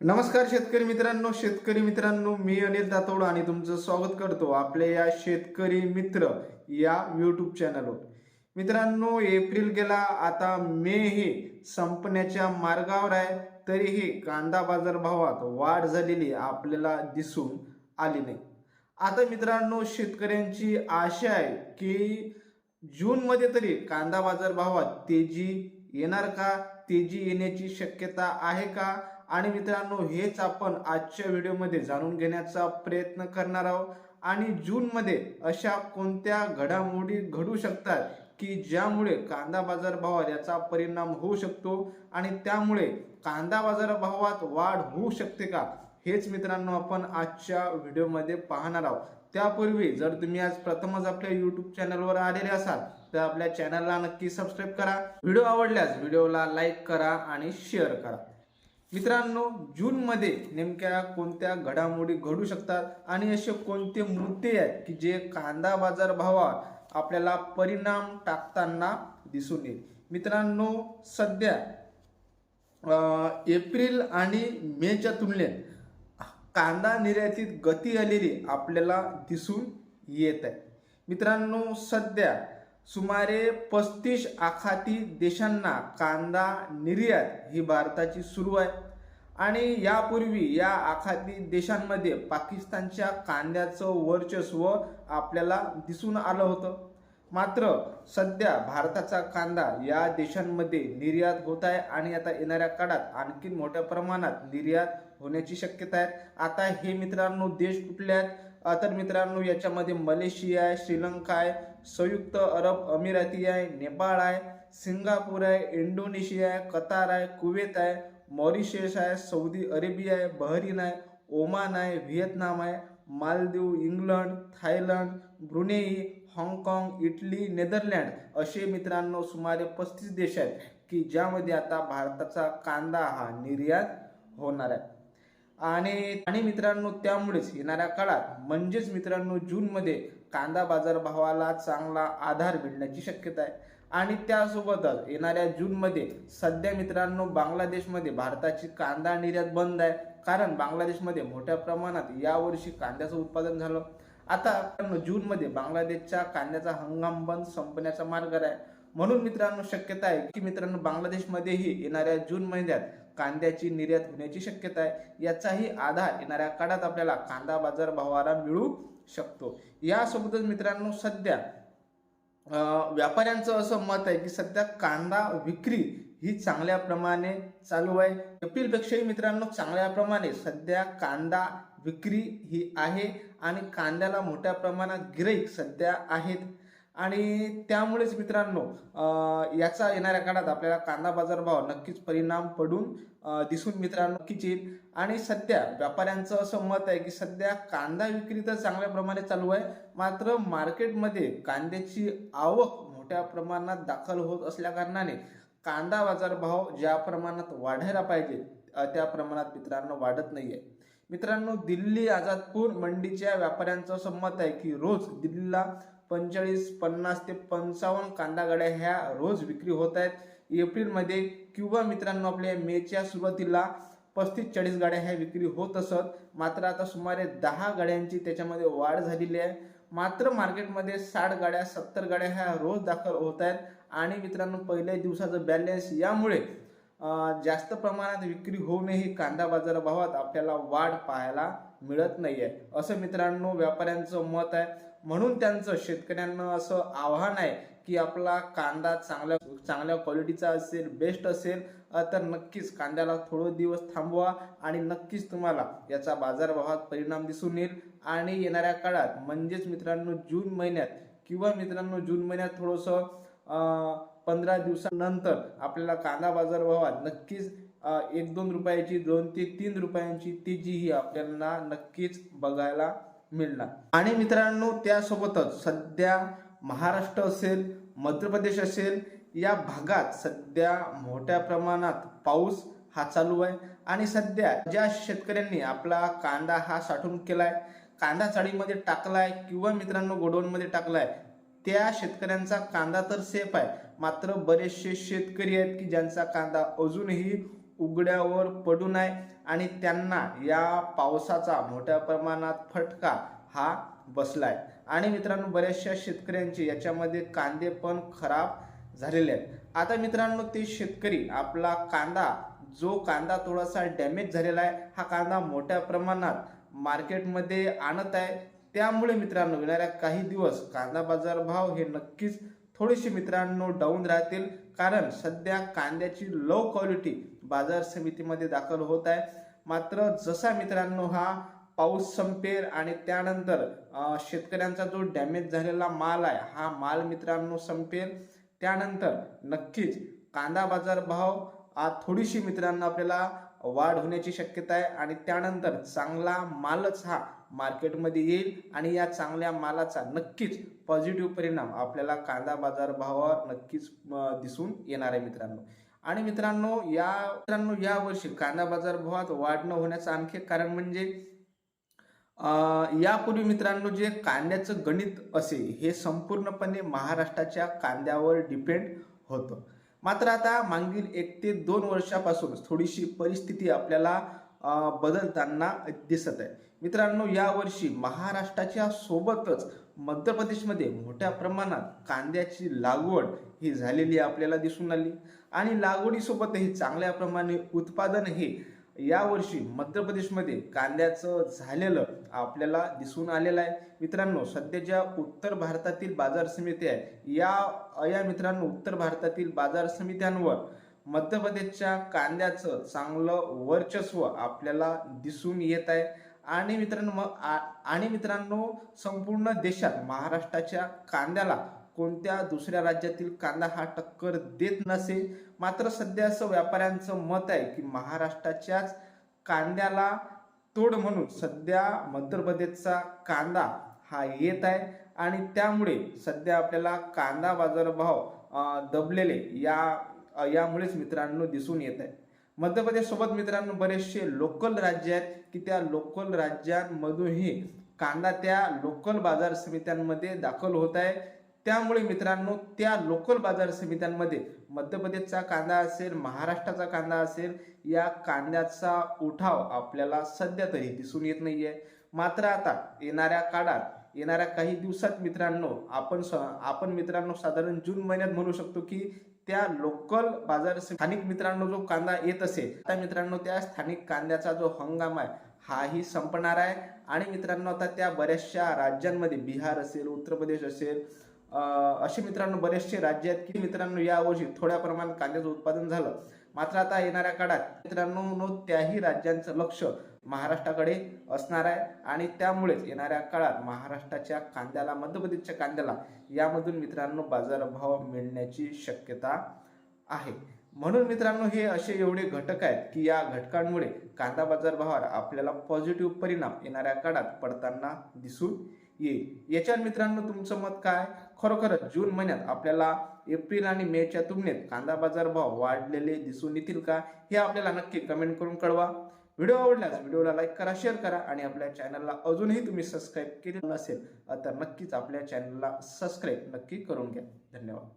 नमस्कार शेतकरी मित्रांनो शेतकरी मित्रांनो मी अनिल दातोड आणि तुमचं स्वागत करतो आपल्या या शेतकरी मित्र या यूट्यूब चॅनलवर मित्रांनो एप्रिल गेला आता मे हे संपण्याच्या मार्गावर आहे तरीही कांदा बाजारभावात वाढ झालेली आपल्याला दिसून आली नाही. आता मित्रांनो शेतकऱ्यांची आशा आहे की जूनमध्ये तरी कांदा बाजार भावात तेजी येणार का? तेजी येण्याची शक्यता आहे का? आणि मित्रांनो हेच आपण आजच्या व्हिडिओमध्ये जाणून घेण्याचा प्रयत्न करणार आहोत. आणि जूनमध्ये अशा कोणत्या घडामोडी घडू शकतात की ज्यामुळे कांदा बाजारभावात याचा परिणाम होऊ शकतो आणि त्यामुळे कांदा बाजारभावात वाढ होऊ शकते का? हेच मित्रांनो आपण आजच्या व्हिडिओमध्ये पाहणार आहोत. त्यापूर्वी जर तुम्ही आज प्रथमच आपल्या युट्यूब चॅनलवर आलेले असाल तर आपल्या चॅनलला नक्की सबस्क्राईब करा. व्हिडिओ आवडल्यास व्हिडिओला लाईक करा आणि शेअर करा. मित्रांनो जूनमध्ये नेमक्या कोणत्या घडामोडी घडू शकतात आणि असे कोणते मुद्दे आहेत की जे कांदा बाजार भावात आपल्याला परिणाम टाकताना दिसून येईल? मित्रांनो सध्या एप्रिल आणि मेच्या तुलनेत कांदा निर्यातीत गती आलेली आपल्याला दिसून येत आहे. मित्रांनो सध्या सुमारे पस्तीस आखाती देशांना कांदा निर्यात ही भारताची सुरू आहे. आणि यापूर्वी या आखाती देशांमध्ये पाकिस्तानच्या कांद्याचं वर्चस्व आपल्याला दिसून आलं होतं. मात्र सध्या भारताचा कांदा या देशांमध्ये निर्यात होत आहे आणि आता येणाऱ्या काळात आणखी मोठ्या प्रमाणात निर्यात होण्याची शक्यता आहे. आता हे मित्रांनो देश कुठले आहेत? तर मित्रांनो याच्यामध्ये मलेशिया आहे श्रीलंका आहे संयुक्त अरब अमिराती आहे नेपाळ आहे सिंगापूर आहे इंडोनेशिया आहे कतार आहे कुवेत आहे मॉरिशियस आहे सौदी अरेबिया आहे बहरीन आहे ओमान आहे व्हिएतनाम आहे मालदीव इंग्लंड थायलंड ब्रुनेई हाँगकाँग इटली नेदरलँड असे मित्रांनो सुमारे पस्तीस देश आहेत की ज्यामध्ये आता भारताचा कांदा हा निर्यात होणार आहे. आणि आणि मित्रांनो त्यामुळेच येणाऱ्या काळात म्हणजेच मित्रांनो जूनमध्ये कांदा बाजारभावाला चांगला आधार मिळण्याची शक्यता आहे. आणि त्यासोबतच येणाऱ्या जूनमध्ये सध्या मित्रांनो बांगलादेशमध्ये भारताची कांदा निर्यात बंद आहे. कारण बांगलादेशमध्ये मोठ्या प्रमाणात यावर्षी कांद्याचं उत्पादन झालं. आता जूनमध्ये बांगलादेशच्या कांद्याचा हंगाम बंद संपण्याचा मार्ग आहे. म्हणून मित्रांनो शक्यता आहे की मित्रांनो बांगलादेशमध्येही येणाऱ्या जून महिन्यात कांद्याची निर्यात होण्याची शक्यता आहे. याचाही आधार येणाऱ्या काळात आपल्याला कांदा बाजार भावाला मिळू शकतो. यासोबतच मित्रांनो सध्या व्यापाऱ्यांचं असं मत आहे की सध्या कांदा विक्री ही चांगल्या प्रमाणे चालू आहे. एप्रिलपेक्षाही मित्रांनो चांगल्या प्रमाणे सध्या कांदा विक्री ही आहे आणि कांद्याला मोठ्या प्रमाणात गिराईक सध्या आहेत. आणि त्यामुळेच मित्रांनो याचा येणाऱ्या काळात आपल्याला कांदा बाजार भाव नक्कीच परिणाम पडून दिसून मित्रांनो नक्कीच येईल. आणि सध्या व्यापाऱ्यांचं असं मत आहे की सध्या कांदा विक्री तर चांगल्या प्रमाणे चालू आहे मात्र मार्केटमध्ये कांद्याची आवक मोठ्या प्रमाणात दाखल होत असल्या कारणाने कांदा बाजार भाव ज्या प्रमाणात वाढायला पाहिजे त्या प्रमाणात मित्रांनो वाढत नाही आहे मित्रांनो दिल्ली आझादपूर मंडीच्या व्यापाऱ्यांचं असं मत आहे की रोज दिल्लीला पंचेचाळीस पन्नास ते पंचावन्न कांदा गाड्या ह्या रोज विक्री होत आहेत. एप्रिलमध्ये किंवा मित्रांनो आपल्या मेच्या सुरुवातीला पस्तीस चाळीस गाड्या ह्या विक्री होत असत. मात्र आता सुमारे दहा गाड्यांची त्याच्यामध्ये वाढ झालेली आहे. मात्र मार्केटमध्ये साठ गाड्या सत्तर गाड्या ह्या रोज दाखल होत आहेत. आणि मित्रांनो पहिल्या दिवसाचं बॅलन्स यामुळे जास्त प्रमाणात विक्री होऊनही कांदा बाजारभावात आपल्याला वाढ पाहायला मिळत नाही आहे असं मित्रांनो व्यापाऱ्यांचं मत आहे. म्हणून त्यांचं शेतकऱ्यांना असं आव्हान आहे की आपला कांदा चांगल्या चांगल्या क्वालिटीचा असेल बेस्ट असेल तर नक्कीच कांद्याला थोडं दिवस थांबवा आणि नक्कीच तुम्हाला याचा बाजारभावात परिणाम दिसून येईल. आणि येणाऱ्या काळात म्हणजेच मित्रांनो जून महिन्यात किंवा मित्रांनो जून महिन्यात थोडंसं पंधरा दिवसानंतर आपल्याला कांदा बाजार भावात नक्कीच एक दोन रुपयाची दोन ते तीन रुपयांची तेजी ही आपल्याला नक्कीच बघायला मिळणार. आणि मित्रांनो त्यासोबतच सध्या महाराष्ट्र असेल मध्य प्रदेश असेल या भागात सध्या मोठ्या प्रमाणात पाऊस हा चालू आहे. आणि सध्या ज्या शेतकऱ्यांनी आपला कांदा हा साठवून केलाय कांदा चाळीमध्ये टाकलाय किंवा मित्रांनो गोडाऊनमध्ये टाकलाय त्या शेतकऱ्यांचा कांदा तर सेफ आहे. मात्र बरेचसे शेतकरी आहेत की ज्यांचा कांदा अजूनही उघड्यावर पडू नये आणि त्यांना या पावसाचा मोठ्या प्रमाणात फटका हा बसलाय. आणि मित्रांनो बऱ्याचशा शेतकऱ्यांचे याच्यामध्ये कांदे पण खराब झालेले आहेत. आता मित्रांनो ते शेतकरी आपला कांदा जो कांदा थोडासा डॅमेज झालेला आहे हा कांदा मोठ्या प्रमाणात मार्केटमध्ये आणत आहे. त्यामुळे मित्रांनो येणाऱ्या काही दिवस कांदा बाजार भाव हे नक्कीच थोडीशी मित्रांनो डाऊन राहतील. कारण सध्या कांद्याची लो क्वालिटी बाजार समितीमध्ये दाखल होत आहे. मात्र जसा मित्रांनो हा पाऊस संपेल आणि त्यानंतर शेतकऱ्यांचा जो डॅमेज झालेला माल आहे हा माल मित्रांनो संपेल. त्यानंतर नक्कीच कांदा बाजार भाव हा थोडीशी मित्रांनो आपल्याला वाढ होण्याची शक्यता आहे. आणि त्यानंतर चांगला मालच हा मार्केटमध्ये येईल आणि या चांगल्या मालाचा नक्कीच पॉझिटिव्ह परिणाम आपल्याला कांदा बाजार भावावर नक्कीच दिसून येणार आहे मित्रांनो. आणि मित्रांनो या मित्रांनो या वर्षी कांदा बाजार भावात वाढ न होण्याचं आणखी एक कारण म्हणजे यापूर्वी मित्रांनो जे कांद्याचं गणित असे हे संपूर्णपणे महाराष्ट्राच्या कांद्यावर डिपेंड होतं. मात्र आता मागील एक ते दोन वर्षापासून थोडीशी परिस्थिती आपल्याला बदलताना दिसत आहे. मित्रांनो यावर्षी महाराष्ट्राच्या सोबतच मध्य प्रदेशमध्ये मोठ्या प्रमाणात कांद्याची लागवड ही झालेली आपल्याला दिसून आली. आणि लागवडीसोबतही चांगल्या प्रमाणे उत्पादन हे यावर्षी मध्य प्रदेशमध्ये कांद्याचं झालेलं आपल्याला दिसून आलेलं आहे. मित्रांनो सध्या ज्या उत्तर भारतातील बाजार समित्या आहे या या मित्रांनो उत्तर भारतातील बाजार समित्यांवर मध्य प्रदेशच्या कांद्याचं चांगलं वर्चस्व आपल्याला दिसून येत आहे. आणि मित्रांनो मग आ- आणि मित्रांनो संपूर्ण देशात महाराष्ट्राच्या कांद्याला कोणत्या दुसऱ्या राज्यातील कांदा हा टक्कर देत नसेल? मात्र सध्या असं व्यापाऱ्यांचं मत आहे की महाराष्ट्राच्याच कांद्याला तोड म्हणून सध्या मध्य प्रदेशचा कांदा हा येत आहे आणि त्यामुळे सध्या आपल्याला कांदा बाजारभाव दबलेले या यामुळेच मित्रांनो दिसून येत आहे. मध्य प्रदेशसोबत मित्रांनो बरेचसे लोकल राज्य आहेत की त्या लोकल राज्यांमधूनही कांदा त्या लोकल बाजार समित्यांमध्ये दाखल होत आहे. त्यामुळे मित्रांनो त्या लोकल बाजार समित्यांमध्ये मध्य प्रदेशचा कांदा असेल महाराष्ट्राचा कांदा असेल या कांद्याचा उठाव आपल्याला सध्या तरी दिसून येत नाही आहे मात्र आता येणाऱ्या काळात येणाऱ्या काही दिवसात मित्रांनो आपण स- आपण मित्रांनो साधारण जून महिन्यात म्हणू शकतो की त्या लोकल बाजार स्थानिक मित्रांनो जो कांदा येत असेल त्या मित्रांनो त्या स्थानिक कांद्याचा जो हंगाम आहे हाही संपणार आहे. आणि मित्रांनो आता त्या बऱ्याचशा राज्यांमध्ये बिहार असेल उत्तर प्रदेश असेल असे मित्रांनो बरेचसे राज्य आहेत की मित्रांनो यावर्षी थोड्या प्रमाणात कांद्याचं उत्पादन झालं. मात्र आता येणाऱ्या काळात मित्रांनो त्याही राज्यांचं लक्ष महाराष्ट्राकडे असणार आहे. आणि त्यामुळेच येणाऱ्या काळात महाराष्ट्राच्या कांद्याला मध्य प्रदेशच्या कांद्याला यामधून मित्रांनो बाजारभाव मिळण्याची शक्यता आहे. म्हणून मित्रांनो हे असे एवढे घटक आहेत की या घटकांमुळे कांदा बाजारभावावर आपल्याला पॉझिटिव्ह परिणाम येणाऱ्या काळात पडताना दिसून येईल. याच्यावर मित्रांनो तुमचं मत काय? खरोखरच जून महिन्यात आपल्याला एप्रिल आणि मेच्या तुलनेत कांदा बाजार भाव वाढलेले दिसून येतील का? हे आपल्याला नक्की कमेंट करून कळवा. व्हिडिओ आवडल्यास व्हिडिओला लाईक करा शेअर करा आणि आपल्या चॅनलला अजूनही तुम्ही सबस्क्राईब केले नसेल तर नक्कीच आपल्या चॅनलला सबस्क्राईब नक्की करून घ्या. धन्यवाद.